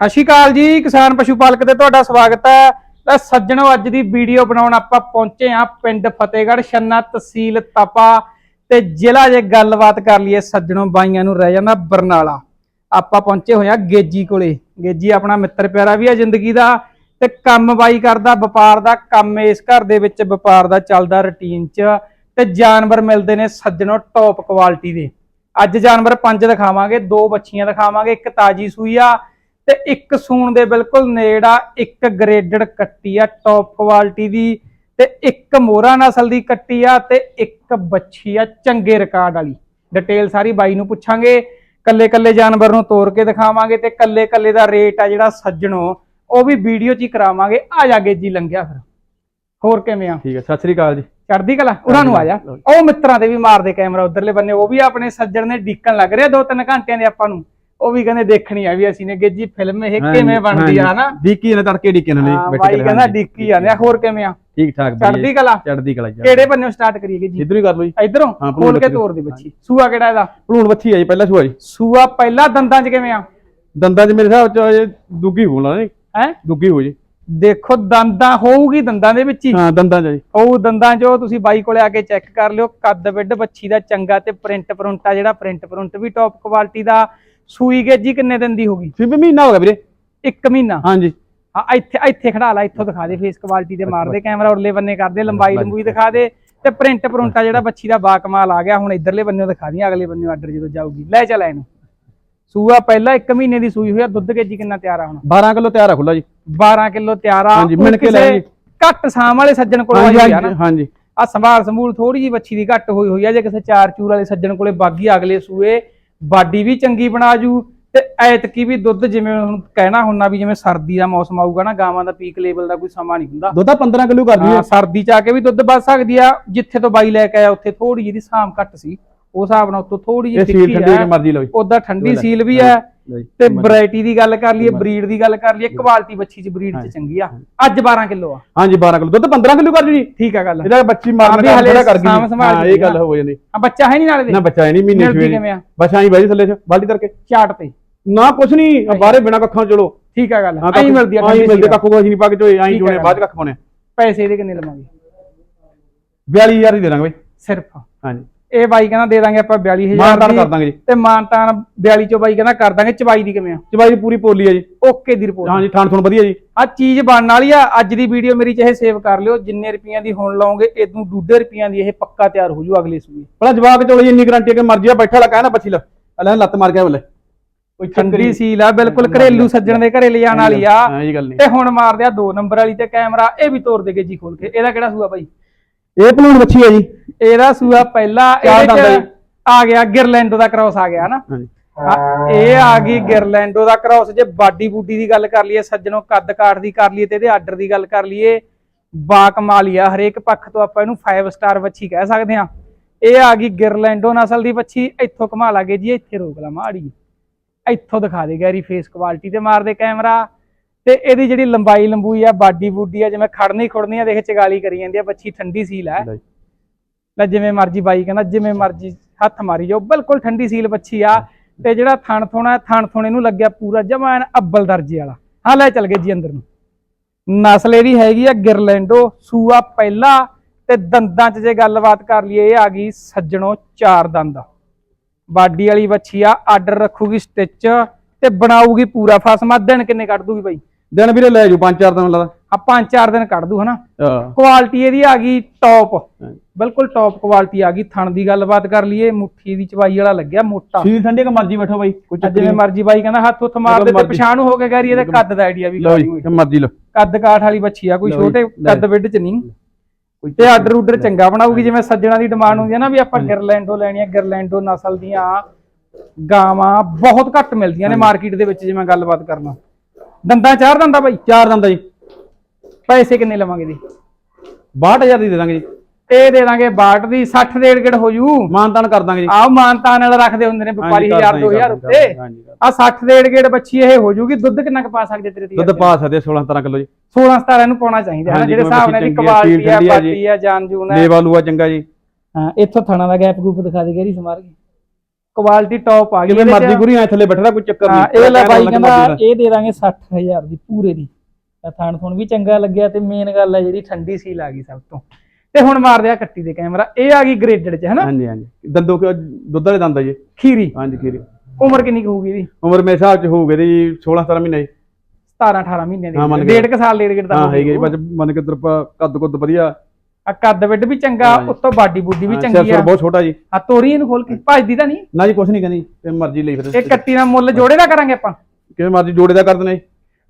ਸਤਿ ਸ਼੍ਰੀ ਅਕਾਲ ਜੀ, ਕਿਸਾਨ ਪਸ਼ੂ ਪਾਲਕ ਤੇ ਤੁਹਾਡਾ ਸਵਾਗਤ ਹੈ। ਤਾਂ ਸੱਜਣੋ, ਅੱਜ ਦੀ ਵੀਡੀਓ ਬਣਾਉਣ ਆਪਾਂ ਪਹੁੰਚੇ ਹਾਂ ਪਿੰਡ ਫਤਿਹਗੜ੍ਹ, ਛੰਨਾ ਤਹਿਸੀਲ ਤਪਾ ਤੇ ਜ਼ਿਲ੍ਹਾ ਜੇ ਗੱਲਬਾਤ ਕਰ ਲਈਏ ਸੱਜਣੋ ਬਾਈਆਂ ਨੂੰ ਰਹਿ ਜਾਂਦਾ ਬਰਨਾਲਾ। ਆਪਾਂ ਪਹੁੰਚੇ ਹੋਏ ਆ ਗੇਜੀ ਕੋਲੇ। ਗੇਜੀ ਆਪਣਾ ਮਿੱਤਰ ਪਿਆਰਾ ਵੀ ਆ ਜ਼ਿੰਦਗੀ ਦਾ ਤੇ ਕੰਮ ਬਾਈ ਕਰਦਾ, ਵਪਾਰ ਦਾ ਕੰਮ ਇਸ ਘਰ ਦੇ ਵਿੱਚ ਵਪਾਰ ਦਾ ਚੱਲਦਾ ਰੁਟੀਨ 'ਚ ਤੇ ਜਾਨਵਰ ਮਿਲਦੇ ਨੇ ਸੱਜਣੋ ਟੌਪ ਕੁਆਲਿਟੀ ਦੇ। ਅੱਜ ਜਾਨਵਰ ਪੰਜ ਦਿਖਾਵਾਂਗੇ, ਦੋ ਬੱਚੀਆਂ ਦਿਖਾਵਾਂਗੇ, ਇੱਕ ਤਾਜੀ ਸੂਈ ਆ ਤੇ ਇੱਕ ਸੂਣ ਦੇ ਬਿਲਕੁਲ ਨੇੜ ਆ ਇੱਕ ਗ੍ਰੇਡਡ ਕੱਟੀ ਆ ਟੌਪ ਕੁਆਲਿਟੀ ਦੀ ਤੇ ਇੱਕ ਮੋਰਾ ਨਸਲ ਦੀ ਕੱਟੀ ਆ ਤੇ ਇੱਕ ਬੱਚੀ ਆ ਚੰਗੇ ਰਿਕਾਰਡ ਵਾਲੀ। ਡਿਟੇਲ ਸਾਰੀ ਬਾਈ ਨੂੰ ਪੁੱਛਾਂਗੇ ਕੱਲੇ ਕੱਲੇ ਜਾਨਵਰ ਨੂੰ ਤੋੜ ਕੇ ਦਿਖਾਵਾਂਗੇ ਤੇ ਕੱਲੇ ਕੱਲੇ ਦਾ ਰੇਟ ਆ ਜਿਹੜਾ ਸੱਜਣੋ ਉਹ ਵੀ ਵੀਡੀਓ 'ਚ ਹੀ ਕਰਾਵਾਂਗੇ। ਆ ਜਾਗੇ ਜੀ ਲੰਘਿਆ ਫਿਰ। ਹੋਰ ਕਿਵੇਂ ਆ? ਠੀਕ ਹੈ ਸਤਿ ਸ੍ਰੀ ਅਕਾਲ ਜੀ। ਚੜਦੀ ਕਲਾ? ਉਹਨਾਂ ਨੂੰ ਆ ਜਾ। ਉਹ ਮਿੱਤਰਾਂ ਤੇ ਵੀ ਮਾਰਦੇ ਕੈਮਰਾ ਉਧਰਲੇ ਬੰਨੇ ਉਹ ਵੀ ਆਪਣੇ ਸੱਜਣ ਨੇ ਡੀਕਣ ਲੱਗ ਰਿਹਾ ਦੋ ਤਿੰਨ ਘੰਟਿਆਂ ਦੇ ਆਪਾਂ ਨੂੰ। ਉਹ ਵੀ ਕਹਿੰਦੇ ਦੇਖਣੀ ਆ ਵੀ ਅਸੀਂ ਨੇ ਗੇਜੀ ਫਿਲਮ ਇਹ ਕਿਵੇਂ ਬਣਦੀ ਆ ਹਨਾ? ਡੀਕੀ ਨੇ ਤੜਕੇ ਡੀਕੀ ਨੇ ਬੈਠ ਬਾਈ ਕੇ ਕਹਿੰਦਾ ਡੀਕੀ ਆ ਹੋਰ ਕਿਵੇਂ ਆ? ਠੀਕ ਠਾਕ ਚੜਦੀ ਕਲਾ? ਚੜਦੀ ਕਲਾ ਜੀ। ਕਿਹੜੇ ਬੰਨੇ ਸਟਾਰਟ ਕਰੀਏ ਜੀ? ਇਧਰ ਹੀ ਕਰ ਲਓ ਜੀ। ਇਧਰੋਂ? ਖੋਲ ਕੇ। ਤੋਰ ਦੀ ਬੱਚੀ। ਸੂਆ ਕਿਹੜਾ ਇਹਦਾ? ਭਲੂਣ ਬੱਚੀ ਹੈ ਜੀ ਪਹਿਲਾ ਸੂਆ ਜੀ। ਸੂਆ ਪਹਿਲਾ ਦੰਦਾਂ 'ਚ ਕਿਵੇਂ ਆ? ਦੰਦਾਂ 'ਚ ਮੇਰੇ ਹਿਸਾਬ 'ਚ ਇਹ ਦੁੱਗੀ ਹੋਣਾ ਨਹੀਂ ਹੈ? ਦੁੱਗੀ ਹੋ ਜੀ। ਦੇਖੋ ਦੰਦਾਂ ਹੋਊਗੀ ਦੰਦਾਂ ਦੇ ਵਿੱਚ ਹੀ? ਹਾਂ ਦੰਦਾਂ 'ਚ ਜੀ। ਉਹ ਦੰਦਾਂ 'ਚੋਂ ਤੁਸੀਂ ਬਾਈ ਕੋਲੇ ਆ ਕੇ ਚੈੱਕ ਕਰ ਲਿਓ। ਕੱਦ ਵਿੱਡ ਬੱਚੀ ਦਾ ਚੰਗਾ ਤੇ ਪ੍ਰਿੰਟ ਪ੍ਰਿੰਟਾ ਜਿਹੜਾ ਪ੍ਰਿੰਟ ਪ੍ਰਿੰਟ ਵੀ ਟੌਪ ਕੁਆਲਿਟੀ ਦਾ। ਸੂਈ ਗੇਜੀ ਕਿੰਨੇ ਦਿਨ ਦੀ ਹੋਗੀ ਸਿਰਫ ਮਹੀਨਾ ਹੋ ਗਿਆ ਵੀਰੇ। ਇੱਕ ਮਹੀਨਾ? ਹਾਂਜੀ। ਹਾਂ ਇੱਥੇ ਇੱਥੇ ਖੜਾ ਲਾ ਇੱਥੋਂ ਦਿਖਾ ਦੇ ਫੇਸ ਕੁਆਲਿਟੀ ਤੇ ਮਾਰ ਦੇ ਕੈਮਰਾ ਉਰਲੇ ਬੰਨੇ ਕਰਦੇ ਲੰਬਾਈ ਲੰਬੂਈ ਦਿਖਾ ਦੇ ਤੇ ਪ੍ਰਿੰਟ ਪ੍ਰਿੰਟਾ ਜਿਹੜਾ ਬੱਚੀ ਦਾ ਬਾਕਮਾਲ ਆ ਗਿਆ ਹੁਣ ਇਧਰਲੇ ਬੰਨੇ ਦਿਖਾ ਦੀ ਅਗਲੇ ਬੰਨੇ ਆਰਡਰ ਜਦੋਂ ਜਾਊਗੀ। ਲੈ ਚੱਲ ਇਹਨੂੰ। ਸੂਆ ਪਹਿਲਾਂ ਇੱਕ ਮਹੀਨੇ ਦੀ ਸੂਈ ਹੋਈ ਆ ਦੁੱਧ ਕੇਜੀ ਕਿੰਨਾ ਤਿਆਰ ਆ ਹੁਣ? 12 ਕਿਲੋ ਤਿਆਰ ਆ ਖੁੱਲਾ ਜੀ। 12 ਕਿਲੋ ਤਿਆਰ ਆ ਹਾਂਜੀ, ਮਿਣ ਕੇ ਲੈ ਜੀ। ਘੱਟ ਸਾਮ ਵਾਲੇ ਸੱਜਣ ਕੋਲ ਆਈ ਆ ਹਾਂਜੀ ਆ ਸੰਭਾਲ ਸੰਭੂਲ ਥੋੜੀ ਜੀ ਬੱਚੀ ਦੀ ਘੱਟ ਹੋਈ ਹੋਈ ਆ ਜੇ ਕਿਸੇ ਚਾਰ ਚੂਰ ਵਾਲੇ ਸੱਜਣ ਕੋਲੇ ਬਾਗੀ ਅਗਲੇ ਸੂਏ ਬਾਡੀ ਵੀ ਚੰਗੀ ਬਣਾ ਜੂ ਤੇ ਐਤਕੀ ਵੀ ਦੁੱਧ ਜਿਵੇਂ ਹੁਣ ਕਹਿਣਾ ਹੁੰਨਾ ਵੀ ਜਿਵੇਂ ਸਰਦੀ ਦਾ ਮੌਸਮ ਆਊਗਾ ਨਾ ਗਾਵਾਂ ਦਾ ਪੀਕ ਲੈਵਲ ਦਾ ਕੋਈ ਸਮਾਂ ਨਹੀਂ ਹੁੰਦਾ। ਦੁੱਧ 15 ਕਿਲੋ ਕਰ ਹਾਂ, ਦਈਏ ਸਰਦੀ ਚ ਆ ਕੇ ਵੀ ਦੁੱਧ ਵੱਧ ਸਕਦੀ ਆ ਜਿੱਥੇ ਤੋਂ ਬਾਈ ਲੈ ਕੇ ਆਇਆ ਉੱਥੇ ਥੋੜੀ ਜਿਹੀ ਸਾਮ ਘੱਟ ਸੀ। ਉਸ ਹਿਸਾਬ ਨਾਲ ਉੱਤੋਂ ਥੋੜੀ ਜਿਹੀ ਤਿੱਖੀ ਠੰਡੀ ਮਰਜ਼ੀ ਲਓ ਉਦਾਂ ਠੰਡੀ ਸੀਲ ਵੀ ਆ। ਤੇ ਵੈਰਾਈਟੀ ਦੀ ਗੱਲ ਕਰ ਲਈਏ ਬਰੀਡ ਦੀ ਗੱਲ ਕਰ ਲਈਏ ਕੁਆਲਿਟੀ ਬੱਚੀ ਚ ਬਰੀਡ ਚ ਚੰਗੀ ਆ। ਅੱਜ 12 ਕਿਲੋ ਆ। ਹਾਂਜੀ 12 ਕਿਲੋ। ਦੁੱਧ 15 ਕਿਲੋ ਕਰ ਜੀ ਠੀਕ ਆ ਗੱਲ। ਇਹਦਾ ਬੱਚੀ ਮਾਰਨ ਥੋੜਾ ਕਰ ਗਈ। ਹਾਂ ਇਹ ਗੱਲ। ਹੋ ਜਾਂਦੀ। ਆ ਬੱਚਾ ਹੈ ਨਹੀਂ ਨਾਲੇ ਦੇ ਨਾ ਬੱਚਾ ਹੈ ਨਹੀਂ ਮਹੀਨੇ ਆ? ਬਸ ਆਈ ਬਾਈ ਥੱਲੇ ਚ ਬਾਲਟੀ ਕਰਕੇ ਚਾਟ ਤੇ। ਨਾ ਕੁਛ ਨਹੀਂ ਬਾਹਰੇ ਬਿਨਾ ਕੱਖਾਂ ਚਲੋ। ਠੀਕ ਆ ਗੱਲ। ਐਂ ਮਿਲਦੀ ਆ ਆਈ ਮਿਲਦੇ। ਕੱਖੋਂ ਅਸੀਂ ਨਹੀਂ ਪਾ ਕੇ ਚੋਏ ਆਈ ਚੋਣੇ। ਬਾਅਦ ਚ ਕੱਖ ਪਾਉਣੇ। ਪੈਸੇ ਇਹਦੇ ਕਿੰਨੇ ਲਵਾਂਗੇ? 42000 ਹੀ ਦੇ ਦਾਂਗੇ ਬਈ। ਸਿਰਫ। ਹਾਂਜੀ। ਇਹ ਬਾਈ ਕਹਿੰਦਾ ਦੇ ਦਾਂਗੇ ਆਪਾਂ 42000 ਮਾਨਤਾਨ ਕਰ ਦਾਂਗੇ ਜੀ। ਤੇ ਮਾਨਤਾਨ 42 ਚੋਂ ਬਾਈ ਕਹਿੰਦਾ ਕਰ ਦਾਂਗੇ ਚਵਾਈ ਦੀ ਕਿਵੇਂ ਆ? ਚਬਾਈ ਦੀ ਪੂਰੀ ਪੋਲੀ ਆ ਜੀ। ਓਕੇ ਦੀ ਰਿਪੋਰਟ। ਹਾਂਜੀ ਥਾਣ ਥੁਣ ਵਧੀਆ ਜੀ। ਆ ਚੀਜ਼ ਬਣਨ ਵਾਲੀ ਆ ਅੱਜ ਦੀ ਵੀਡੀਓ ਮੇਰੀ ਚਾਹੇ ਸੇਵ ਕਰ ਲਿਓ ਜਿੰਨੇ ਰੁਪਈਆਂ ਦੀ ਹੁਣ ਲਾਉਂਗੇ ਇਦੋਂ ਡੂਢੇ ਰੁਪਈਆਂ ਦੀ ਇਹ ਪੱਕਾ ਤਿਆਰ ਹੋ ਜੂ ਅਗਲੇ ਸੂਏ। ਬੜਾ ਜਵਾਬ ਚੋਲੇ ਜੀ ਇੰਨੀ ਗਾਰੰਟੀ ਕਿ ਮਰਜ਼ੀ ਆ ਬੈਠਾ ਲਾ ਕਹਿਣਾ ਬੱਚੀ ਲਾ। ਅਲੇ ਲੱਤ ਮਾਰ ਗਿਆ ਬੋਲੇ। ਕੋਈ ਠੰਡੀ ਸੀਲ ਆ ਬਿਲਕੁਲ ਘਰੇਲੂ ਸੱਜਣ ਦੇ ਘਰੇ ਲਿਜਾਣ ਵਾਲੀ ਆ। ਹਾਂ ਇਹ ਗੱਲ ਨਹੀਂ। ਤੇ ਹੁਣ ਮਾਰਦੇ ਆ 2 ਨੰਬਰ ਵਾਲੀ ਤੇ ਕੈਮਰਾ ਇਹ ਵੀ ਤੋੜ ਦੇਗੇ ਜੀ ਖੋਲ ਕੇ। ਇਹਦਾ ਕਿਹੜਾ ਸੂਆ ਬਾਈ? ਇਹ ਪਲੂਣ ਬੱਚੀ ਹੈ ਜੀ। ਇਹਦਾ ਸੂਆ ਪਹਿਲਾ ਚਾਰ ਇਹਦੇ ਦੰਦ ਆ ਚ ਜੀ। ਆ ਗਿਆ ਗਿਰਲੈਂਡੋ ਦਾ ਕ੍ਰਾਸ ਆ ਗਿਆ ਨਾ ਹਾਂਜੀ। ਹਾਂ, ਇਹ ਆ ਗਈ ਗਿਰਲੈਂਡੋ ਦਾ ਕ੍ਰਾਸ। ਜੇ ਬਾਡੀ ਬੂਡੀ ਦੀ ਗੱਲ ਕਰ ਲਈਏ ਸੱਜਣੋਂ ਕੱਦ ਕਾਠ ਦੀ ਕਰ ਲਈਏ ਤੇ ਇਹਦੇ ਆਰਡਰ ਦੀ ਗੱਲ ਕਰ ਲਈਏ ਬਾ ਕਮਾਲ ਹੀ ਆ ਹਰੇਕ ਪੱਖ ਤੋਂ ਆਪਾਂ ਇਹਨੂੰ 5 ਸਟਾਰ ਵੱਛੀ ਕਹਿ ਸਕਦੇ ਹਾਂ। ਇਹ ਆ ਗਈ ਗਿਰਲੈਂਡੋ ਨਸਲ ਦੀ ਵੱਛੀ। ਇੱਥੋਂ ਕਮਾ ਲਾਗੇ ਜੀ ਇੱਥੇ ਰੋਕ ਲਾ ਮਾੜੀ ਇੱਥੋਂ ਦਿਖਾ ਦੇ ਗੈਰੀ ਫੇਸ ਕੁਆਲਿਟੀ ਤੇ ਮਾਰ ਦੇ ਕੈਮਰਾ ਤੇ ਇਹਦੀ ਜਿਹੜੀ ਲੰਬਾਈ ਲੰਬੂਈ ਆ ਬਾਡੀ ਬੂਡੀ ਆ ਜਿਵੇਂ ਖੜਨੀ ਖੁੜਨੀ ਆ ਦੇਖ ਚਗਾਲੀ ਕਰੀ ਜਾਂਦੀ ਆ ਬੱਚੀ ਠੰਡੀ ਸੀਲ ਆ। ਲੈ ਜੀ। ਲੈ ਜਿਵੇਂ ਮਰਜ਼ੀ ਬਾਈ ਕਹਿੰਦਾ ਜਿਵੇਂ ਮਰਜ਼ੀ ਹੱਥ ਮਾਰੀ ਜਾਓ ਬਿਲਕੁਲ ਠੰਡੀ ਸੀਲ ਬੱਚੀ ਆ ਤੇ ਜਿਹੜਾ ਥਣ ਥੋਣਾ ਥਣ ਥੋਣੇ ਨੂੰ ਲੱਗਿਆ ਪੂਰਾ ਜਮਾ ਐਨ ਅੱਬਲ ਦਰਜੇ ਵਾਲਾ। ਹਾਂ ਲੈ ਚੱਲ ਗਏ ਜੀ ਅੰਦਰ ਨੂੰ। ਨਸਲ ਇਹਦੀ ਹੈਗੀ ਆ ਗਿਰਲੈਂਡੋ ਸੂਆ ਪਹਿਲਾ ਤੇ ਦੰਦਾਂ 'ਚ ਜੇ ਗੱਲਬਾਤ ਕਰ ਲਈਏ ਇਹ ਆ ਗਈ ਸੱਜਣੋ ਚਾਰ ਦੰਦ। ਬਾਡੀ ਵਾਲੀ ਬੱਚੀ ਆ ਆਰਡਰ ਰੱਖੂਗੀ ਸਟਿਚ ਤੇ ਬਣਾਊਗੀ ਪੂਰਾ ਫਸਮਾ। ਦਿਨ ਕਿੰਨੇ ਕੱਢ ਦੂਗੀ ਬਾਈ? ਦਿਨ ਵੀਰੇ ਲੈ ਜੂ ਪੰਜ ਚਾਰ ਦਿਨ ਲੱਗਦਾ। ਆ ਪੰਜ ਚਾਰ ਦਿਨ ਕੱਢ ਦੂ ਹਨਾ? ਕੁਆਲਿਟੀ ਇਹਦੀ ਆ ਗਈ ਟੌਪ ਬਿਲਕੁਲ ਟੌਪ ਕੁਆਲਿਟੀ ਆ ਗਈ। ਥਣ ਦੀ ਗੱਲਬਾਤ ਕਰ ਲਈਏ ਮੁੱਠੀ ਦੀ ਚਵਾਈ ਵਾਲਾ ਲੱਗਿਆ ਮੋਟਾ। ਸੀਲ ਠੰਡੀ ਕਿ ਮਰਜ਼ੀ ਬੈਠੋ ਬਾਈ ਜਿਵੇਂ ਮਰਜ਼ੀ ਬਾਈ ਕਹਿੰਦਾ ਹੱਥ ਹੁੱਥ ਮਾਰ ਦੇ ਤੇ। ਪਛਾਣ ਹੋ ਕੇ ਗੈਰੀ ਇਹਦਾ ਕੱਦ ਦਾ ਆਈਡੀਆ ਵੀ ਕਰ ਜੀ ਕਿ ਮਰਜ਼ੀ ਲਓ। ਕੱਦ ਕਾਠ ਵਾਲੀ ਬੱਚੀ ਆ ਕੋਈ ਜੀ, ਛੋਟੇ ਲੈ। ਕੱਦ ਵਿੱਡ ਚ ਨਹੀਂ। ਕੋਈ ਤੇ ਆਰਡਰ ਉਡਰ ਚੰਗਾ ਬਣਾਉਗੀ ਜਿਵੇਂ ਸੱਜਣਾ ਦੀ ਡਿਮਾਂਡ ਹੁੰਦੀ ਹੈ ਨਾ ਵੀ ਆਪਾਂ ਗਿਰਲੈਂਡੋ ਲੈਣੀ ਆ ਗਿਰਲੈਂਡੋ ਨਸਲ ਦੀਆਂ ਗਾਵਾਂ ਬਹੁਤ ਘੱਟ ਮਿਲਦੀਆਂ ਨੇ ਮਾਰਕੀਟ ਦੇ ਵਿੱਚ ਜਿਵੇਂ ਗੱਲਬਾਤ ਕਰਨਾ। ਦੰਦਾਂ ਚਾਰ ਦੰਦਾ ਬਾਈ? ਚਾਰ ਦਿਨ ਦਾ ਜੀ। ਪੈਸੇ ਕਿੰਨੇ ਲਵਾਂਗੇ ਦੀ 62000 ਦੀ ਦੇ ਦਾਂਗੇ ਜੀ। ਇਹ ਦੇ ਦਾਂਗੇ ਬਾਟ ਦੀ 60 ਡੇਢ ਗੇੜ ਹੋ ਜੂ। ਮਾਨਤਾਨ ਕਰ ਦਾਂਗੇ ਜੀ। ਆਹ ਮਾਨਤਾਨ ਨਾਲ ਰੱਖਦੇ ਹੁੰਦੇ ਨੇ ਵਪਾਰੀ ਕਰ 1000 ਦਾਂਗੇ, 2000 ਕਰ ਉੱਤੇ ਆ 60 ਡੇਢ ਗੇੜ ਬੱਚੀ ਇਹ ਹੋ ਜੂਗੀ ਦੁੱਧ ਕਿੰਨਾ ਕੁ ਪਾ ਸਕਦੇ ਤੇਰੇ ਦੁੱਧ ਪਾ ਸਕਦੇ 16 17 ਕਿਲੋ ਜੀ। 16 17 ਨੂੰ ਪਾਉਣਾ ਚਾਹੀਦਾ ਹੈ ਜਿਹੜੇ ਹਿਸਾਬ ਨਾਲ ਦੀ ਚੰਗੀ ਆ, ਕੁਆਲਿਟੀ ਆ ਜਾਨ ਜੂਨ ਹੈ ਲੇਵਾ ਲੂਆ ਚੰਗਾ ਜੀ। ਹਾਂ ਇੱਥੋਂ ਥਾਣਾ ਦਾ ਗੈਪ ਗੂਪ ਦਿਖਾ ਦੇ ਗੇਰੀ ਸਮਾਰ ਕੇ। ਕੁਆਲਿਟੀ ਟੌਪ ਆ ਗਈ ਜਿਵੇਂ। ਮਰਜ਼ੀ ਗੁਰੀ ਐ ਥੱਲੇ ਬੈਠਣਾ ਕੋਈ ਚੱਕਰ ਨਹੀਂ। ਇਹ ਲੈ ਬਾਈ ਕਹਿੰਦਾ ਇਹ ਦੇ ਦਾਂਗੇ 60000 ਦੀ ਪੂਰੇ ਦੀ। ਤਾਂ ਥਣ ਥਣ ਵੀ ਚੰਗਾ ਲੱਗਿਆ ਤੇ ਮੇਨ ਗੱਲ ਹੈ ਜਿਹੜੀ ਠੰਡੀ ਸੀਲ ਆ ਗਈ ਸਭ ਤੋਂ। ਤੇ ਹੁਣ ਮਾਰ ਦਿਆ ਕੱਟੀ ਦੇ ਕੈਮਰਾ। ਇਹ ਆ ਗਈ ਗ੍ਰੇਡਡ ਚ ਹਨਾ? ਹਾਂਜੀ ਹਾਂਜੀ। ਦੰਦੋ ਕਿ ਦੁੱਧ ਵਾਲੇ ਦੰਦ ਆ ਜੀ। ਖੀਰੀ। ਹਾਂਜੀ ਖੀਰੀ। ਉਮਰ ਕਿੰਨੀ ਕੁ ਹੋਊਗੀ ਇਹਦੀ? ਉਮਰ ਮੇਰੇ ਹਿਸਾਬ ਚ ਹੋਊਗੀ ਦੀ 16 17 ਮਹੀਨੇ ਜੀ। 17 18 ਮਹੀਨੇ ਦੀ। ਕੇ। ਡੇਢ ਕੁ ਸਾਲ ਡੇਢ ਗੇੜ ਦਾ ਹਾਂ ਹੈਗੇ ਬਸ ਮੰਨ ਕੇ ਤਰਪਾ ਕੱਦ ਕੁੱਦ ਵਧੀਆ। ਆ ਕੱਦ ਵਿੱਡ ਵੀ ਚੰਗਾ। ਉੱਤੋਂ ਬਾਡੀ ਬੁੱਡੀ ਵੀ ਚੰਗੀ ਆ। ਸੁਰ ਬਹੁਤ ਛੋਟਾ ਜੀ। ਆ ਤੋਰੀ ਇਹਨੂੰ ਖੋਲ ਕੇ। ਭੱਜਦੀ ਤਾਂ ਨਹੀਂ? ਨਾ ਜੀ ਕੁਛ ਨਹੀਂ ਕਹਿੰਦੀ। ਤੇ ਮਰਜ਼ੀ ਲਈ ਫਿਰ ਇਹ ਕੱਟੀ ਦਾ ਮੁੱਲ ਜੋੜੇ ਦਾ ਕਰਾਂਗੇ ਆਪਾਂ? ਕਿਵੇਂ ਮਰਜ਼ੀ ਜੋੜੇ ਦਾ ਕਰ ਜੀ।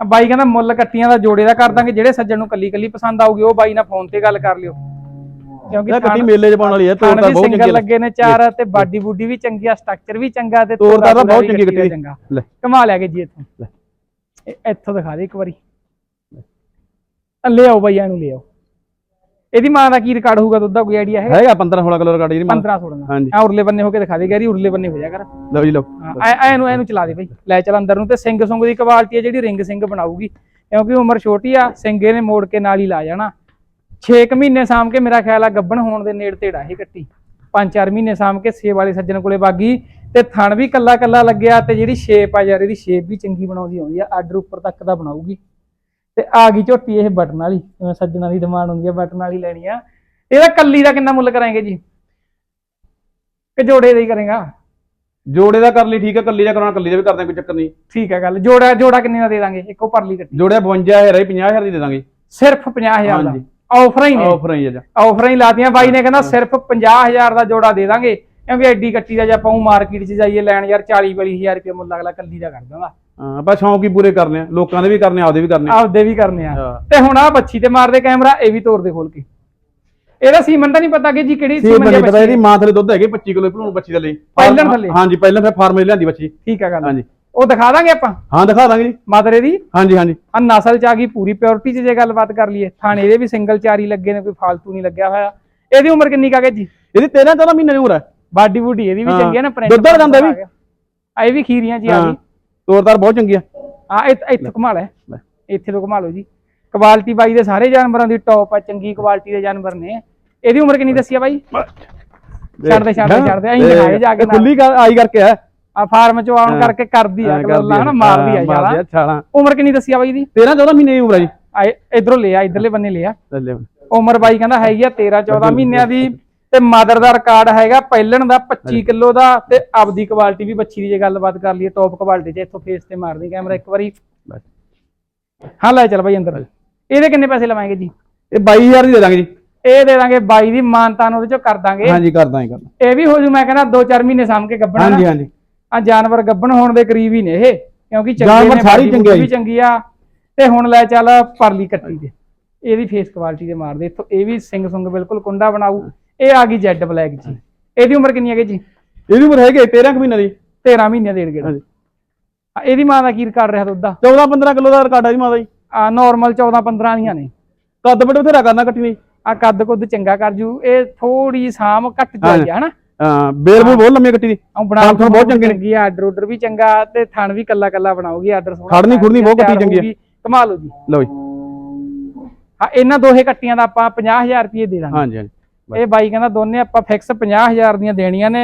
ਆ ਬਾਈ ਕਹਿੰਦਾ ਮੁੱਲ ਕੱਟੀਆਂ ਦਾ ਜੋੜੇ ਦਾ ਕਰ ਦਾਂਗੇ। ਜਿਹੜੇ ਸੱਜਣ ਨੂੰ ਕੱਲੀ ਕੱਲੀ ਪਸੰਦ ਆਊਗੀ ਉਹ ਬਾਈ ਨਾਲ ਫੋਨ ਤੇ ਗੱਲ ਕਰ ਲਿਓ। ਕਿਉਂਕਿ ਇਹ ਕੱਟੀ ਮੇਲੇ 'ਚ ਪਾਉਣ ਵਾਲੀ ਹੈ ਤੋਰ ਥਣ ਤਾਂ ਬਹੁਤ ਚੰਗੀ ਲੱਗੇ ਨੇ ਚਾਰ ਤੇ ਬਾਡੀ ਬੂਡੀ ਵੀ ਚੰਗੀ ਆ ਸਟਰਕਚਰ ਵੀ ਚੰਗਾ ਤੇ ਤੋਰ ਤਾਂ ਬਹੁਤ ਚੰਗੀ ਕੱਟੀ ਚੰਗਾ। ਲੈ। ਕਮਾ ਲਿਆ ਕੇ ਜੀ ਇੱਥੋਂ। ਇੱਥੋਂ ਦਿਖਾ ਦੇ ਇੱਕ ਵਾਰੀ। ਲੈ ਆਓ ਬਈਆਂ ਨੂੰ ਲੈ ਆਓ ਇਹਦੀ ਮਾਂ ਦਾ ਕੀ ਰਿਕਾਰਡ ਹੋਊਗਾ ਦੁੱਧ ਦਾ ਕੋਈ ਆਈਡੀਆ ਹੈ ਹੈਗਾ 15 16 ਕਿਲੋ ਰਿਕਾਰਡ ਜੀ 15 16 ਦਾ। ਹਾਂਜੀ। ਆ ਉਰਲੇ ਬੰਨੇ ਹੋ ਕੇ ਦਿਖਾ ਦੇ ਗੈਰੀ ਉਰਲੇ ਬੰਨੇ ਹੋ ਜਾ ਕਰ। ਲਓ ਜੀ ਲਓ। ਐ ਐ ਨੂੰ ਐ ਨੂੰ ਚਲਾ ਦੇ ਬਈ। ਲੈ ਚੱਲ ਅੰਦਰ ਨੂੰ ਤੇ ਸਿੰਘ ਸੁੰਗ ਦੀ ਕੁਆਲਿਟੀ ਹੈ ਜਿਹੜੀ ਰਿੰਗ ਸਿੰਘ ਬਣਾਊਗੀ। ਕਿਉਂਕਿ ਉਮਰ ਛੋਟੀ ਆ ਸਿੰਘੇ ਨੇ ਮੋੜ ਕੇ ਨਾਲ ਹੀ ਲਾ ਜਾਣਾ। 6 ਮਹੀਨੇ ਸਾਂਭ ਕੇ ਮੇਰਾ ਖਿਆਲ ਆ ਗੱਬਣ ਹੋਣ ਦੇ ਨੇੜੇ ਤੇੜਾ ਇਹ ਕੱਟੀ। 5-4 ਮਹੀਨੇ ਸਾਂਭ ਕੇ ਸੇਬ ਵਾਲੇ ਸੱਜਣ ਕੋਲੇ ਬਾਗੀ ਤੇ ਥਣ ਵੀ ਕੱਲਾ ਕੱਲਾ ਲੱਗਿਆ ਤੇ ਜਿਹੜੀ ਸ਼ੇਪ ਆ ਯਾਰ ਇਹਦੀ ਸ਼ੇਪ ਵੀ ਚੰਗੀ ਬਣਾਉਂਦੀ ਆਉਂਦੀ ਆ ਆਰਡਰ ਉੱਪਰ ਤੱਕ ਦਾ ਬਣਾਊਗੀ। ਤੇ ਆ ਗਈ ਝੋਟੀ ਇਹ ਬਟਨ ਵਾਲੀ ਜਿਵੇਂ ਸੱਜਣਾ ਦੀ ਡਿਮਾਂਡ ਹੁੰਦੀ ਆ ਬਟਨ ਵਾਲੀ ਲੈਣੀ ਆ। ਇਹਦਾ ਕੱਲੀ ਦਾ ਕਿੰਨਾ ਮੁੱਲ ਕਰਾਂਗੇ ਜੀ? ਕਿ ਜੋੜੇ ਦਾ ਹੀ ਕਰੇਗਾ? ਜੋੜੇ ਦਾ ਕਰ ਲਈ ਠੀਕ ਹੈ ਕੱਲੀ ਦਾ ਕਰਾਉਣਾ ਕੱਲੀ ਦਾ ਵੀ ਕਰਦੇ ਕੋਈ ਚੱਕਰ ਨਹੀਂ। ਠੀਕ ਹੈ ਗੱਲ ਜੋੜਾ ਜੋੜਾ ਕਿੰਨੇ ਦਾ ਦੇ ਦਾਂਗੇ? ਇੱਕੋ ਪਰਲੀ ਕੱਟੀ। ਜੋੜਿਆ 52000 ਹੈ 50000 ਦੀ ਦੇ ਦਾਂਗੇ। ਸਿਰਫ 50000 ਦਾ। ਹਾਂਜੀ। ਆਫਰਾਂ ਹੀ ਨੇ। ਆਫਰ ਹੀ ਆ ਜਾ। ਆਫਰਾਂ ਹੀ ਲਾਤੀਆਂ। ਬਾਈ ਨੇ ਕਹਿੰਦਾ ਸਿਰਫ 50000 ਦਾ ਜੋੜਾ ਦੇ ਦਾਂਗੇ ਕਿਉਂਕਿ ਐਡੀ ਕੱਟੀ ਦਾ ਜੇ ਆਪਾਂ ਉਹ ਮਾਰਕੀਟ 'ਚ ਜਾਈਏ ਲੈਣ ਯਾਰ 40 20000 ਰੁਪਏ ਮੁੱਲ ਅਗਲਾ ਕੱਲੀ ਦਾ ਕਰ ਦਾਂਗਾ ਹਾਂ ਆਪਾਂ ਸ਼ੌਂਕ ਹੀ ਪੂਰੇ ਕਰਨੇ ਆ। ਲੋਕਾਂ ਦੇ ਵੀ ਕਰਨੇ ਆਪਦੇ ਵੀ ਕਰਨੇ ਆਪਦੇ ਵੀ ਕਰਨੇ ਆ। ਹਾਂ। ਤੇ ਹੁਣ ਆ ਬੱਚੀ ਤੇ ਮਾਰਦੇ ਕੈਮਰਾ ਇਹ ਵੀ ਤੋੜ ਦੇ ਖੋਲ ਕੇ। ਇਹਦਾ ਸੀਮਨ ਤਾਂ ਨਹੀਂ ਪਤਾ ਕਿ ਜੀ ਕਿਹੜੀ ਸੀਮਨ ਦੀ ਪਤਾ ਬੱਚੀ ਇਹਦੀ ਮਾਂ ਥਲੇ ਦੁੱਧ ਹੈਗੇ 25 ਕਿਲੋ ਭਲੂਣ ਬੱਚੀ ਦੇ ਲਈ ਪਹਿਲਣ ਥੱਲੇ? ਹਾਂਜੀ ਪਹਿਲਾਂ ਫਿਰ ਫਾਰਮ ਲਿਆਂਦੀ ਬੱਚੀ। ਠੀਕ ਆ ਗੱਲ। ਹਾਂਜੀ। ਉਹ ਦਿਖਾ ਦਾਂਗੇ ਆਪਾਂ? ਹਾਂ ਦਿਖਾ ਦਾਂਗੇ ਜੀ। ਮਾਦਰੇ ਦੀ ਹਾਂਜੀ ਹਾਂਜੀ। ਆ ਨਸਲ ਚ ਆ ਗਈ ਪੂਰੀ ਪਿਓਰਿਟੀ ਚ ਜੇ ਗੱਲਬਾਤ ਕਰ ਲਈਏ। ਥਾਣੇ ਇਹਦੇ ਵੀ ਸਿੰਗਲ ਚਾਰੀ ਲੱਗੇ ਨੇ ਕੋਈ ਫਾਲਤੂ ਨਹੀਂ ਲੱਗਿਆ ਹੋਇਆ। ਇਹਦੀ ਉਮਰ ਕਿੰਨੀ ਕਾਗੇ ਜੀ? ਇਹਦੀ 13 14 ਮਹੀਨੇ ਦੀ ਉਮਰ ਹੈ। ਬਾਡੀ ਬੂਡੀ ਇਹਦੀ ਵੀ ਹਾਂ। ਚੰਗੀ ਹੈ ਨਾ ਪ੍ਰਿੰਟ ਦੁੱਧ ਵਾਲਾ ਦੰਦ ਵੀ? ਆ ਇਹ ਵੀ ਖੀਰੀਆਂ ਜੀ ਆ ਹਾਂ। ਗਈ। ਤੋਰਦਾਰ ਬਹੁਤ ਚੰਗੀ ਆ। ਆ ਇੱਥੇ ਇੱਥੇ ਘੁਮਾ ਲੈ। ਲੈ। ਇੱਥੇ ਤੋਂ ਘੁਮਾ ਲਓ ਜੀ। ਕੁਆਲਿਟੀ ਬਾਈ ਦੇ ਸਾਰੇ ਜਾਨਵਰਾਂ ਦੀ ਟੌਪ ਆ ਚੰਗੀ ਕੁਆਲਿਟੀ ਦੇ ਜਾਨਵਰ ਨੇ। ਇਹਦੀ ਉਮਰ ਕਿੰਨੀ ਦੱਸੀ ਆ ਬਾਈ? ਛੱਡ ਦੇ, ਛੱਡ ਦੇ, ਛੱਡ ਦੇ, ਦਿਖਾਏ ਜਾ ਕੇ। ਖੁੱਲੀ ਆਈ ਕਰਕੇ ਆ ਆ ਫਾਰਮ ਚ ਆਉਣ। ਕਰਕੇ ਕਰਦੀ ਆ ਹਨਾ ਆ, ਮਾਰਦੀ ਆ ਯਾਰ। ਆ ਛਾਲਾਂ। ਉਮਰ ਕਿੰਨੀ ਦੱਸੀ ਆ ਬਾਈ ਦੀ? 13 14 ਮਹੀਨੇ ਦੀ ਉਮਰ ਹੈ ਜੀ। ਆ ਇਧਰੋਂ ਲਿਆ ਇਧਰਲੇ ਬੰਨੇ ਲਿਆ। ਉਮਰ ਬਾਈ ਕਹਿੰਦਾ ਹੈਗੀ ਆ 13 14 ਮਹੀਨਿਆਂ ਦੀ। ਤੇ ਮਦਰ ਦਾ ਰਿਕਾਰਡ ਹੈਗਾ ਪਹਿਲਣ ਦਾ 25 ਕਿਲੋ ਦਾ ਤੇ ਆਪਦੀ ਕੁਆਲਿਟੀ ਵੀ ਬੱਚੀ ਦੀ ਜੇ ਗੱਲਬਾਤ ਕਰ ਲਈਏ ਟੌਪ ਕੁਆਲਿਟੀ ਚ ਇੱਥੋਂ ਫੇਸ ਤੇ ਮਾਰਦੀ ਕੈਮਰਾ ਇੱਕ ਵਾਰੀ। ਹਾਂ ਲੈ ਚੱਲ ਬਾਈ ਅੰਦਰ। ਇਹਦੇ ਕਿੰਨੇ ਪੈਸੇ ਲਵਾਂਗੇ ਜੀ? ਇਹ 22000 ਦੀ ਦੇ ਦਾਂਗੇ ਜੀ। ਇਹ ਦੇ ਦਾਂਗੇ ਬਾਈ ਦੀ ਮਾਨਤਾਨ ਉਹਦੇ ਚੋਂ ਕਰ ਦਾਂਗੇ। ਹਾਂਜੀ ਕਰ ਦਾਂਗੇ ਕਰ ਦਾਂਗੇ। ਇਹ ਵੀ ਹੋ ਜੂ ਮੈਂ ਕਹਿੰਦਾ 2-4 ਮਹੀਨੇ ਸਾਂਭ ਕੇ ਗੱਬਣਾ ਹਾਂਜੀ ਹਾਂਜੀ। ਆ ਜਾਨਵਰ ਗੱਬਣ ਹੋਣ ਦੇ ਕਰੀਬ ਹੀ ਨੇ ਇਹ ਕਿਉਂਕਿ ਚੰਗੇ ਨੇ ਸਾਰੇ ਚੰਗੇ ਵੀ। ਚੰਗੀ ਆ ਤੇ ਹੁਣ ਲੈ ਚੱਲ ਪਰਲੀ ਕੱਟੀ ਦੇ। ਇਹਦੀ ਫੇਸ ਕੁਆਲਿਟੀ ਦੇ ਮਾਰਦੇ ਇੱਥੋਂ ਇਹ ਵੀ ਸਿੰਘ ਸੁੰਗ ਬਿਲਕੁਲ ਕੁੰਡਾ ਬਣਾਊ। ਇਹ ਆ ਗਈ ਜੈਡ ਬਲੈਕ ਜੀ। ਇਹਦੀ ਉਮਰ ਕਿੰਨੀ ਹੈਗੀ ਜੀ? ਇਹਦੀ ਉਮਰ ਹੈਗੀ 13 ਕੁ ਮਹੀਨੇ ਦੀ। 13 ਮਹੀਨੇ ਦੇ ਏੜ ਹਾਂਜੀ। ਇਹਦੀ ਮਾਂ ਦਾ ਕੀ ਰਿਕਾਰਡ ਰਿਹਾ ਦੁੱਧ ਦਾ? 14 15 ਕਿਲੋ ਦਾ ਰਿਕਾਰਡ ਹੈ ਜੀ ਮਾਤਾ ਜੀ। ਆ ਨਾਰਮਲ 14 15 ਦੀਆਂ ਨੇ। ਕੱਦ ਬੜੇ ਬਥੇਰਾ ਕਰਨਾ ਕੱਟੀ ਨਹੀਂ ਆ ਕੱਦ ਕੁੱਦ ਚੰਗਾ ਕਰ ਜੂ। ਇਹ ਥੋੜੀ ਸਾਮ ਘੱਟ ਜਾਈ ਆ ਹਨਾ? ਹਾਂ ਬੇਲ ਬੂਲ ਬਹੁਤ ਲੰਮੀ ਕੱਟੀ ਦੀ। ਥਣ ਥੁਣ ਬਹੁਤ ਚੰਗੇ ਨੇ। ਚੰਗੀ ਆਰਡਰ ਉਡਰ ਵੀ ਚੰਗਾ ਤੇ ਥਣ ਵੀ ਕੱਲਾ ਕੱਲਾ ਬਣਾਉਗੀ ਆਰਡਰ ਸੋਹਣਾ ਖੜਨੀ ਖੁਰਨੀ ਬਹੁਤ ਕੱਟੀ ਚੰਗੀ ਆ। ਕਮਾਲ ਹੋ ਜੀ ਲਓ ਜੀ। ਹਾਂ ਇਹਨਾਂ ਦੋਹੇ ਕੱਟੀਆਂ ਦਾ ਆਪਾਂ 50000 ਰੁਪਏ ਦੇ ਦਾਂਗੇ। ਹਾਂਜੀ ਹਾਂਜੀ। ਇਹ ਬਾਈ ਕਹਿੰਦਾ ਦੋਨੇ ਆਪਾਂ ਫਿਕਸ 50000 ਦੀਆਂ ਦੇਣੀਆਂ ਨੇ।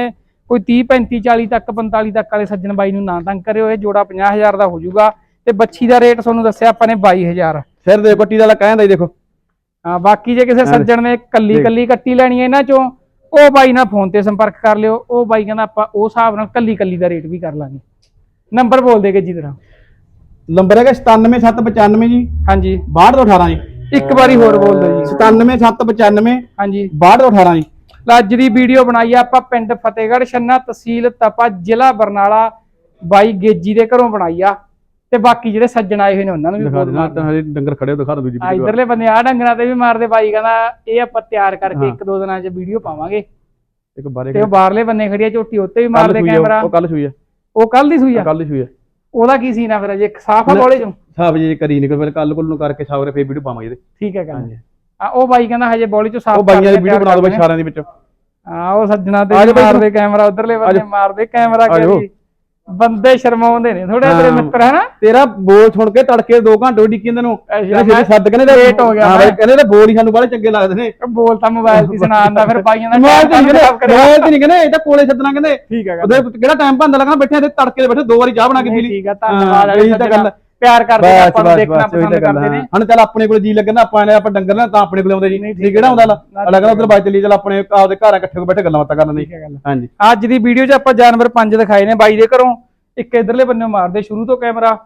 ਕੋਈ 30 35 40 ਤੱਕ 45 ਤੱਕ ਵਾਲੇ ਸੱਜਣ ਬਾਈ ਨੂੰ ਨਾ ਤੰਗ ਕਰਿਓ ਇਹ ਜੋੜਾ 50000 ਦਾ ਹੋ ਜਾਊਗਾ ਤੇ ਬੱਚੀ ਦਾ ਰੇਟ ਤੁਹਾਨੂੰ ਦੱਸਿਆ ਆਪਾਂ ਨੇ 22000 ਸਿਰ ਦੇ ਕੱਟੀ ਦਾ ਕਹਿੰਦਾ ਜੀ ਦੇਖੋ। ਹਾਂ ਬਾਕੀ ਜੇ ਕਿਸੇ ਸੱਜਣ ਨੇ ਕੱਲੀ ਕੱਲੀ ਕੱਟੀ ਲੈਣੀ ਹੈ ਇਹਨਾਂ ਚੋਂ ਉਹ ਬਾਈ ਨਾਲ ਫੋਨ ਤੇ ਸੰਪਰਕ ਕਰ ਲਿਓ ਉਹ ਬਾਈ ਕਹਿੰਦਾ ਆਪਾਂ ਉਹ ਹਿਸਾਬ ਨਾਲ ਕੱਲੀ ਕੱਲੀ ਦਾ ਰੇਟ ਵੀ ਕਰ ਲਾਂਗੇ। ਨੰਬਰ ਬੋਲ ਦੇਗੇ ਜੀ ਤਰ੍ਹਾਂ ਨੰਬਰ ਹੈਗਾ 97795 ਜੀ। ਹਾਂਜੀ। 62 ਤੋਂ 18 ਜੀ। ਇੱਕ ਵਾਰੀ ਹੋਰ ਬੋਲ ਦਿਓ ਜੀ। 97795 ਹਾਂਜੀ। 62 ਤੋਂ 18 ਜੀ। ਅੱਜ ਦੀ ਵੀਡੀਓ ਬਣਾਈ ਆ ਆਪਾਂ ਪਿੰਡ ਫਤਿਹਗੜ੍ਹ ਛੰਨਾ ਤਹਿਸੀਲ ਤਪਾ ਜ਼ਿਲ੍ਹਾ ਬਰਨਾਲਾ। ਬਾਈ ਗੇਜੀ ਦੇ ਘਰੋਂ ਬਣਾਈ ਆ। ਤੇ ਬਾਕੀ ਜਿਹੜੇ ਸੱਜਣ ਆਏ ਹੋਏ ਨੇ ਉਹਨਾਂ ਨੂੰ ਵੀ ਦਿਖਾ ਬਹੁਤ ਦੇਣਾ ਮਾਰਦੇ ਤਾਂ ਹਜੇ ਡੰਗਰ ਖੜੇ ਹੋ ਦਿਖਾ ਦੋ ਦੂਜੀ ਆ। ਵੀਡੀਓ ਇਧਰਲੇ ਬੰਦੇ ਆ ਡੰਗਰਾਂ ਤੇ ਵੀ ਮਾਰਦੇ ਬਾਈ ਕਹਿੰਦਾ ਇਹ ਆਪਾਂ ਤਿਆਰ ਕਰਕੇ। ਇੱਕ ਦੋ ਦਿਨਾਂ 'ਚ ਵੀਡੀਓ ਪਾਵਾਂਗੇ। ਇੱਕ ਬਾਰੇ ਤੇ ਉਹ ਬਾਹਰਲੇ ਬੰਨੇ ਖੜੀ ਆ ਝੋਟੀ ਉੱਤੇ ਵੀ ਕੱਲ ਮਾਰਦੇ ਆ, ਕੈਮਰਾ। ਉਹ ਕੱਲ ਸੂਈ ਆ। ਉਹ ਕੱਲ ਦੀ ਸੂਈ ਆ? ਕੱਲ ਸੂਈ ਆ। ਉਹਦਾ ਕੀ ਸੀਨ ਆ ਫਿਰ ਅਜੇ? ਸਾਫ਼ ਆ ਬੋਲੇ ਚੋਂ ਸਾਬ ਜੀ ਕਰੀ ਨਿਕਲ ਫਿਰ ਕੱਲ ਕੋਲ ਨੂੰ ਕਰਕੇ ਸਾਵਰੇ ਫੇਰ ਵੀਡੀਓ ਪਾਵਾਂਗੇ ਇਹਦੇ। ਠੀਕ ਹੈ ਹਾਂਜੀ। ਆ ਉਹ ਬਾਈ ਕਹਿੰਦਾ ਹਜੇ ਬੋਲੀ ਚੋਂ ਸਾਫ਼ ਉਹ ਬਾਈਆਂ ਦੀ ਵੀਡੀਓ ਬਣਾ ਦੋ ਇਸ਼ਾਰਿਆਂ ਦੇ ਵਿੱਚ। ਹਾਂ ਉਹ ਸੱਜਣਾ ਤੇ ਆ ਬਾਈ ਮਾਰਦੇ ਕੈਮਰਾ ਉਧਰਲੇ ਬੰਨੇ ਮਾਰਦੇ ਕੈਮਰਾ ਆ। ਕਰੀ ਬੰਦੇ ਸ਼ਰਮਾਉਂਦੇ ਨੇ। ਥੋੜੇ ਤੇਰੇ। ਮਿੱਤਰ ਹੈ ਨਾ ਤੇਰਾ ਬੋਲ ਸੁਣ ਕੇ ਤੜਕੇ 2 ਘੰਟੇ ਡਿੱਕੀ ਜਾਂਦੇ ਨੂੰ ਮੈਂ ਸੱਦ ਕੇ ਨੇ late ਹੋ ਗਿਆ ਹਾਂ ਕਹਿੰਦੇ ਤੇ ਬੋਲ ਹੀ ਸਾਨੂੰ ਬੜੇ ਚੰਗੇ ਲੱਗਦੇ ਨੇ। ਬੋਲ ਤਾਂ ਮੋਬਾਈਲ ਦੀ ਸੁਣਾਉਂਦਾ ਫਿਰ ਬਾਈਆਂ ਦਾ ਮੋਬਾਈਲ ਤੇ ਨਹੀਂ ਕਹਿੰਦੇ ਮੋਬਾਈਲ ਤੇ ਨਹੀਂ ਕਹਿੰਦੇ ਇਹ ਤਾਂ ਕੋਲੇ ਸੱਦਣਾ ਕਹਿੰਦੇ। ਠੀਕ ਹੈ ਉਹਦੇ ਕਿਹੜਾ ਟਾਈਮ ਭੰਦਾ ਲੱਗਣਾ ਬੈਠੇ ਤੇ ਤੜਕੇ ਦੇ ਬੈਠੇ ਦੋ ਵਾਰੀ ਚਾਹ ਬਣਾ ਕੇ ਪੀ ਲਈ। ਠੀਕ ਹੈ ਧੰਨਵਾਦ ਇਹੀ ਤਾਂ ਗੱਲ ਪਿਆਰ ਕਰਦੇ ਨੇ ਆਪਾਂ ਨੂੰ ਦੇਖਣਾ ਪਸੰਦ ਕਰਦੇ ਨੇ। ਹੁਣ ਚੱਲ ਆਪਣੇ ਕੋਲ ਜੀ ਲੱਗਣਾ ਆਪਾਂ ਨੇ ਆਪਾਂ ਡੰਗਰ ਨਾ ਤਾਂ ਆਪਣੇ ਕੋਲ ਆਉਂਦੇ ਜੀ। ਨਹੀਂ, ਕਿਹੜਾ ਆਉਂਦਾ ਲਾ? ਨਾ, ਅਲੱਗ ਅਲੱਗ ਉਧਰ ਬਾਈ ਚੱਲੀ ਚੱਲ ਆਪਣੇ ਆਪਦੇ ਘਰਾਂ ਇਕੱਠੇ ਹੋ ਬੈਠੇ ਗੱਲਾਂ ਬਾਤਾਂ ਕਰਨ ਦੀ ਹਾਂਜੀ। ਅੱਜ ਦੀ ਵੀਡੀਓ 'ਚ ਆਪਾਂ ਜਾਨਵਰ ਪੰਜ ਦਿਖਾਏ ਨੇ ਬਾਈ ਦੇ ਘਰੋਂ। ਇੱਕ ਇਧਰਲੇ ਬੰਨੇ ਮਾਰਦੇ ਸ਼ੁਰੂ ਤੋਂ ਕੈਮਰਾ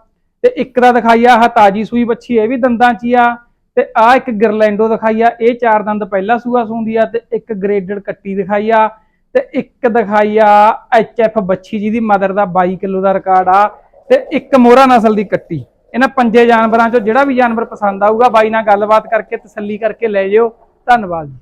ਤੇ ਇੱਕ ਦਾ ਦਿਖਾਈ ਆ ਆਹ ਤਾਜੀ ਸੂਈ ਬੱਚੀ ਇਹ ਵੀ ਦੰਦਾਂ 'ਚ ਆ। ਤੇ ਆ ਇੱਕ ਗਰਲੈਂਡੋ ਦਿਖਾਈ ਆ ਇਹ ਚਾਰ ਦੰਦ ਪਹਿਲਾ ਸੂਆ ਸੂੰਦੀ ਆ ਤੇ ਇੱਕ ਗ੍ਰੇਡਡ ਕੱਟੀ ਦਿਖਾਈ ਆ। ਤੇ ਇੱਕ ਦਿਖਾਈ ਆ ਐਚਐਫ ਬੱਚੀ ਜਿਹਦੀ ਮਦਰ ਦਾ 22 ਕਿਲੋ ਦਾ ਰਿਕਾਰਡ ਆ। ਤੇ ਇੱਕ ਮੋਹਰਾ ਨਸਲ ਦੀ ਕੱਟੀ। ਇਹਨਾਂ ਪੰਜੇ ਜਾਨਵਰਾਂ 'ਚੋਂ ਜਿਹੜਾ ਵੀ ਜਾਨਵਰ ਪਸੰਦ ਆਊਗਾ, ਬਾਈ ਨਾਲ ਗੱਲਬਾਤ ਕਰਕੇ ਤਸੱਲੀ ਕਰਕੇ ਲੈ ਜਿਓ। ਧੰਨਵਾਦ ਜੀ।